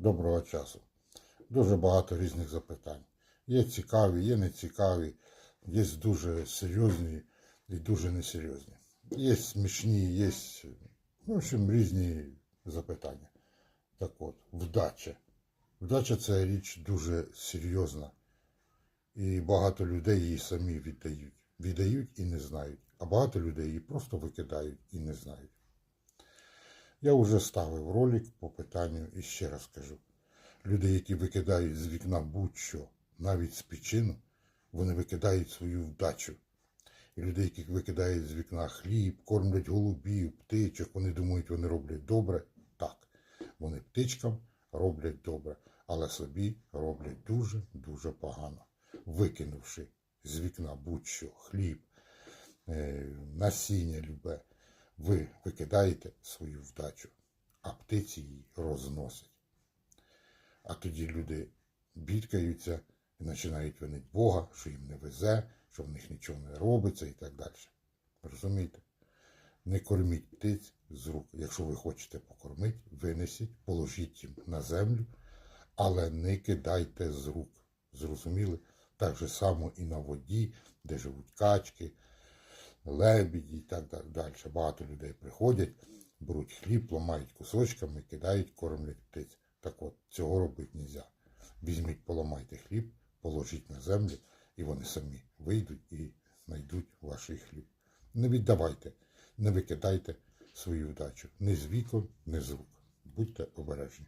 доброго часу. Дуже багато різних запитань. Є цікаві, є нецікаві, є дуже серйозні і дуже несерйозні. Є смішні, є, ну, в общем, різні запитання. Так от, вдача. Вдача це річ дуже серйозна. І багато людей її самі віддають. Віддають і не знають. А багато людей її просто викидають і не знають. Я вже ставив ролик по питанню і ще раз кажу. Люди, які викидають з вікна будь-що, навіть з печину, вони викидають свою вдачу. І люди, які викидають з вікна хліб, кормлять голубів, птичок, вони думають, вони роблять добре. Так, вони птичкам роблять добре, але собі роблять дуже-дуже погано. Викинувши з вікна будь-що хліб, е, насіння любе, ви викидаєте свою вдачу, а птиці її розносять. А тоді люди бідкаються і починають винити Бога, що їм не везе, що в них нічого не робиться і так далі. Розумієте? Не корміть птиць з рук. Якщо ви хочете покормити, винесіть, положіть їм на землю, але не кидайте з рук. Зрозуміли? Так же само і на воді, де живуть качки, лебіді і так далі. Багато людей приходять, беруть хліб, ламають кусочками, кидають, кормлять птиць. Так от, цього робити не можна. Візьміть, поламайте хліб, положіть на землю, і вони самі вийдуть і знайдуть ваш хліб. Не віддавайте, не викидайте свою вдачу ні з вікон, ні з рук. Будьте обережні.